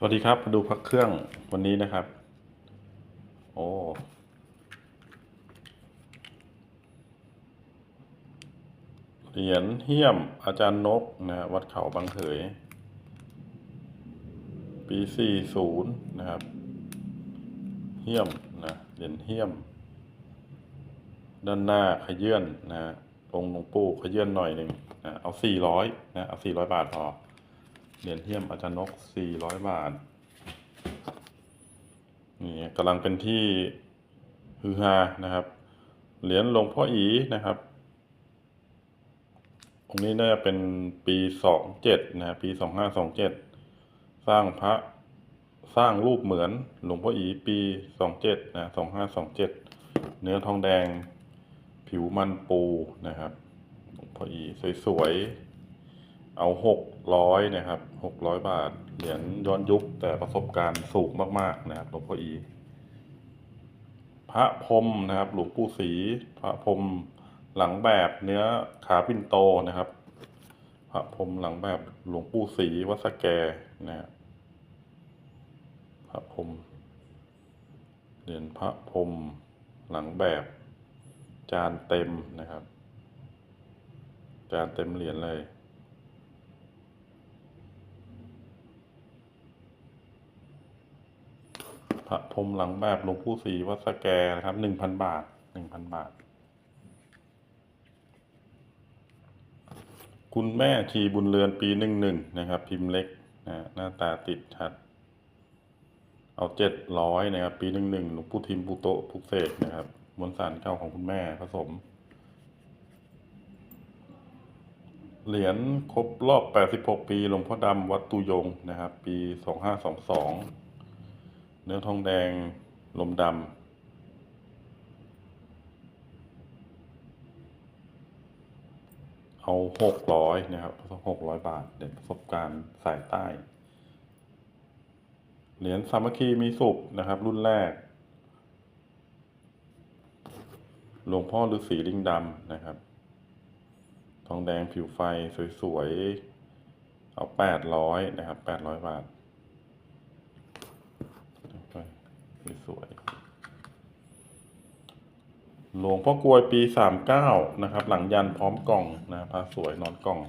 สวัสดีครับมาดูพักเครื่องวันนี้นะครับ โอ้เหรียญเฮี้ยมอาจารย์นกนะฮะวัดเขาบางเขย ปี40นย์นะครับ เฮี้ยมนะเหรียญเฮี้ยม ด้านหน้าขยื่นนะฮะองค์หลวงปู่ขยื่นหน่อยหนึ่งนะเอา400นะเอา400บาทพอ เหรียญเทียมอาจารย์นก400บาท นี่กำลังเป็นที่ฮือฮานะครับ เหรียญหลวงพ่ออีนะครับองค์นี้น่าจะเป็นปี27นะปี2527สร้างพระสร้างรูปเหมือนหลวงพ่ออีปี27นะ2527เนื้อทองแดงผิวมันปูนะครับหลวงพ่ออีสวยๆ เอาหกร้อยนะครับหกร้อยบาท เหรียญย้อนยุคแต่ประสบการณ์สูงมากๆนะครับหลวงพ่ออี พระพรมนะครับหลวงปู่ศรีพระพรมหลังแบบเนื้อขาปิ่นโตนะครับ พระพรมหลังแบบหลวงปู่ศรีวัดสแกนะครับพระพรมเหรียญพระพรมหลังแบบจานเต็มนะครับ จานเต็มเหรียญเลย พระพรมหลังแบบหลวงปู่ศรีวัดสแกนะครับหนึ่งพันบาทหนึ่งพันบาท คุณแม่ชีบุญเรือนปีหนึ่งหนึ่งนะครับ พิมพ์เล็กนะหน้าตาติดชัด เอาเจ็ดร้อยนะครับ ปีหนึ่งหนึ่งหลวงปู่ทิมปูโตะพุกเสกนะครับมวลสารเก่าของคุณแม่ผสม เหรียญครบรอบ 86 ปีหลวงพ่อดำวัดตุยงนะครับ ปี 2522 เนื้อทองแดง ลมดำเอา600นะครับ600บาท เด็ดประสบการณ์สายใต้ เหรียญสามัคคีมีสุขนะครับ รุ่นแรก หลวงพ่อฤาษีลิงดำนะครับ ทองแดงผิวไฟสวยๆ เอาแปดร้อยนะครับแปดร้อยบาท สวยๆหลวงพ่อกลวยปีสามเก้านะครับ หลังยันพร้อมกล่องนะพระสวยนอนกล่อง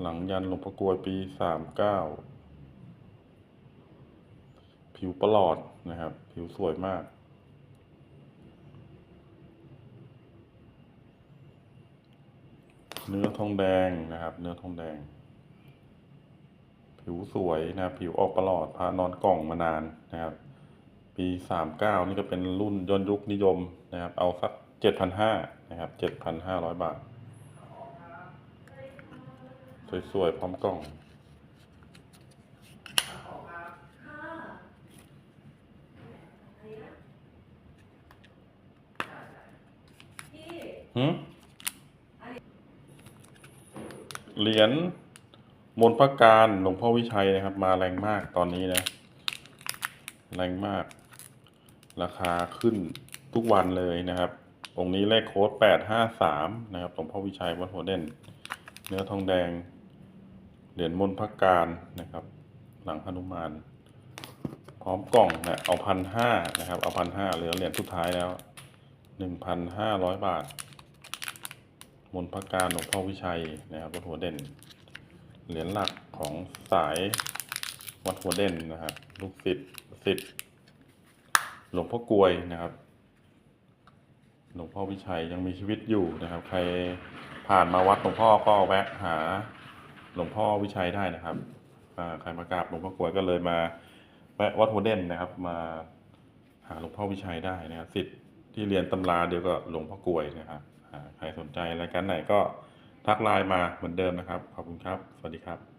หลังยันหลวงพ่อกลวยปีสามเก้าผิวประหลอดนะครับ ผิวสวยมากเนื้อทองแดงนะครับ เนื้อทองแดง ผิวสวยนะครับผิวออกประหลอดพระนอนกล่องมานานนะครับ ปีสามเก้านี่ก็เป็นรุ่นย้อนยุคนิยมนะครับ เอาสักเจ็ดพันห้านะครับเจ็ดพันห้าร้อยบาท สวยๆ พร้อมกล่องหืมเหรียญ มนต์พระการหลวงพ่อวิชัยนะครับ มาแรงมากตอนนี้นะ แรงมาก ราคาขึ้นทุกวันเลยนะครับ องค์นี้เลขโค้ดแปดห้าสามนะครับหลวงพ่อวิชัยวัดหัวเด่น เนื้อทองแดง เหรียญมนต์พระการนะครับ หลังหนุมาน พร้อมกล่องนะเอาพันห้านะครับ เอาพันห้าเหลือเหรียญสุดท้ายแล้วหนึ่งพันห้าร้อยบาท มนต์พระการหลวงพ่อวิชัยนะครับวัดหัวเด่น เหรียญหลักของสายวัดหัวเด่นนะครับ ลูกศิษย์ศิษย์หลวงพ่อกลวยนะครับ หลวงพ่อวิชัยยังมีชีวิตอยู่นะครับ ใครผ่านมาวัดหลวงพ่อก็แวะหาหลวงพ่อวิชัยได้นะครับใครมากราบหลวงพ่อกลวยก็เลยมาแวะวัดหัวเด่นนะครับ มาหาหลวงพ่อวิชัยได้นะครับศิษย์ที่เรียนตำราเดียวกับหลวงพ่อกลวยนะครับใครสนใจรายการไหนก็ ทักไลน์มาเหมือนเดิมนะครับ ขอบคุณครับ สวัสดีครับ